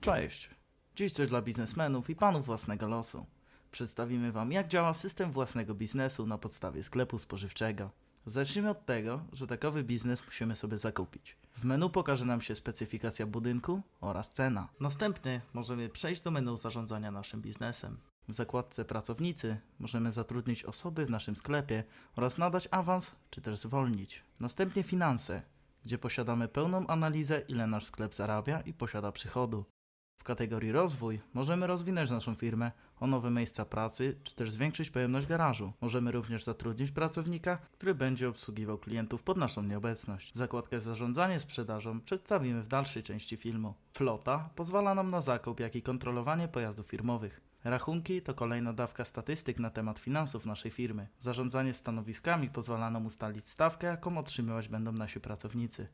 Cześć. Dziś coś dla biznesmenów i panów własnego losu. Przedstawimy Wam, jak działa system własnego biznesu na podstawie sklepu spożywczego. Zacznijmy od tego, że takowy biznes musimy sobie zakupić. W menu pokaże nam się specyfikacja budynku oraz cena. Następnie możemy przejść do menu zarządzania naszym biznesem. W zakładce pracownicy możemy zatrudnić osoby w naszym sklepie oraz nadać awans czy też zwolnić. Następnie finanse, gdzie posiadamy pełną analizę ile nasz sklep zarabia i posiada przychodu. W kategorii rozwój możemy rozwinąć naszą firmę o nowe miejsca pracy, czy też zwiększyć pojemność garażu. Możemy również zatrudnić pracownika, który będzie obsługiwał klientów pod naszą nieobecność. Zakładkę zarządzanie sprzedażą przedstawimy w dalszej części filmu. Flota pozwala nam na zakup, jak i kontrolowanie pojazdów firmowych. Rachunki to kolejna dawka statystyk na temat finansów naszej firmy. Zarządzanie stanowiskami pozwala nam ustalić stawkę, jaką otrzymywać będą nasi pracownicy.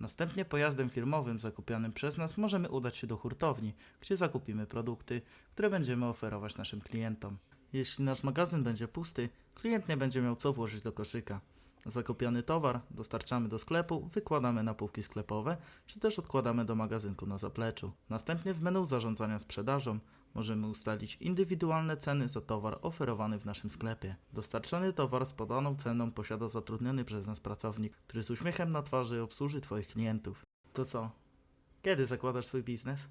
Następnie pojazdem firmowym zakupionym przez nas możemy udać się do hurtowni, gdzie zakupimy produkty, które będziemy oferować naszym klientom. Jeśli nasz magazyn będzie pusty, klient nie będzie miał co włożyć do koszyka. Zakupiony towar dostarczamy do sklepu, wykładamy na półki sklepowe, czy też odkładamy do magazynku na zapleczu. Następnie w menu zarządzania sprzedażą możemy ustalić indywidualne ceny za towar oferowany w naszym sklepie. Dostarczony towar z podaną ceną posiada zatrudniony przez nas pracownik, który z uśmiechem na twarzy obsłuży Twoich klientów. To co? Kiedy zakładasz swój biznes?